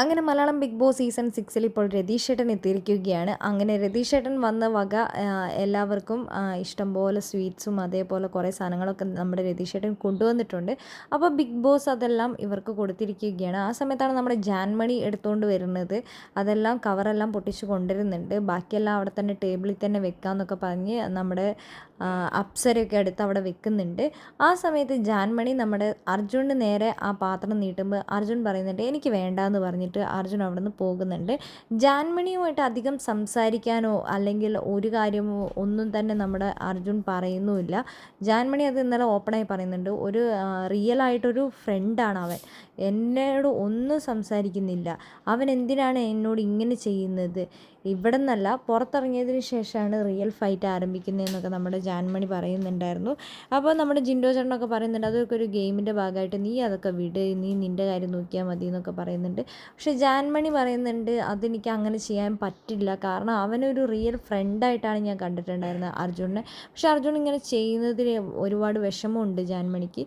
അങ്ങനെ Malayalam big boss season സിക്സിൽ ഇപ്പോൾ രതീഷ് ഏട്ടൻ എത്തിയിരിക്കുകയാണ്. അങ്ങനെ രതീഷ് ഏട്ടൻ വന്ന വക എല്ലാവർക്കും ഇഷ്ടം ഇഷ്ടംപോലെ സ്വീറ്റ്സും അതേപോലെ കുറേ സാധനങ്ങളൊക്കെ നമ്മുടെ രതീഷ് ഏട്ടൻ കൊണ്ടുവന്നിട്ടുണ്ട്. അപ്പോൾ ബിഗ് ബോസ് അതെല്ലാം ഇവർക്ക് കൊടുത്തിരിക്കുകയാണ്. ആ സമയത്താണ് നമ്മുടെ ജാൻമണി എടുത്തുകൊണ്ട് വരുന്നത്. അതെല്ലാം കവറെല്ലാം പൊട്ടിച്ച് കൊണ്ടുവരുന്നുണ്ട്. ബാക്കിയെല്ലാം അവിടെ തന്നെ ടേബിളിൽ തന്നെ വെക്കാമെന്നൊക്കെ പറഞ്ഞ് നമ്മുടെ അപ്സരയൊക്കെ എടുത്ത് അവിടെ വെക്കുന്നുണ്ട്. ആ സമയത്ത് ജാൻമണി നമ്മുടെ അർജുന് നേരെ ആ പാത്രം നീട്ടുമ്പോൾ അർജുൻ പറയുന്നുണ്ട് എനിക്ക് വേണ്ടാന്ന് പറഞ്ഞിട്ട് അർജുൻ അവിടെ നിന്ന് പോകുന്നുണ്ട്. ജാൻമണിയുമായിട്ട് അധികം സംസാരിക്കാനോ അല്ലെങ്കിൽ ഒരു കാര്യമോ ഒന്നും തന്നെ നമ്മുടെ അർജുൻ പറയുന്നുമില്ല. ജാൻമണി അത് ഇന്നലെ ഓപ്പണായി പറയുന്നുണ്ട്. ഒരു റിയൽ ആയിട്ടൊരു ഫ്രണ്ടാണ് അവൻ. എന്നോട് ഒന്നും സംസാരിക്കുന്നില്ല. അവൻ എന്തിനാണ് എന്നോട് ഇങ്ങനെ ചെയ്യുന്നത്? ഇവിടെ നിന്നല്ല പുറത്തിറങ്ങിയതിന് ശേഷമാണ് റിയൽ ഫൈറ്റ് ആരംഭിക്കുന്നതെന്നൊക്കെ നമ്മുടെ ജാൻമണി പറയുന്നുണ്ടായിരുന്നു. അപ്പോൾ നമ്മുടെ ജിൻഡോ ചേട്ടനൊക്കെ പറയുന്നുണ്ട് അതൊക്കെ ഒരു ഗെയിമിന്റെ ഭാഗമായിട്ട് നീ അതൊക്കെ വിട്. നീ നിന്റെ കാര്യം നോക്കിയാൽ മതി എന്നൊക്കെ പറയുന്നുണ്ട്. പക്ഷേ ജാൻമണി പറയുന്നുണ്ട് അതെനിക്ക് അങ്ങനെ ചെയ്യാൻ പറ്റില്ല. കാരണം അവനൊരു റിയൽ ഫ്രണ്ടായിട്ടാണ് ഞാൻ കണ്ടിട്ടുണ്ടായിരുന്നത് അർജുനെ. പക്ഷെ അർജുൻ ഇങ്ങനെ ചെയ്യുന്നതിൽ ഒരുപാട് വിഷമമുണ്ട് ജാൻമണിക്ക്.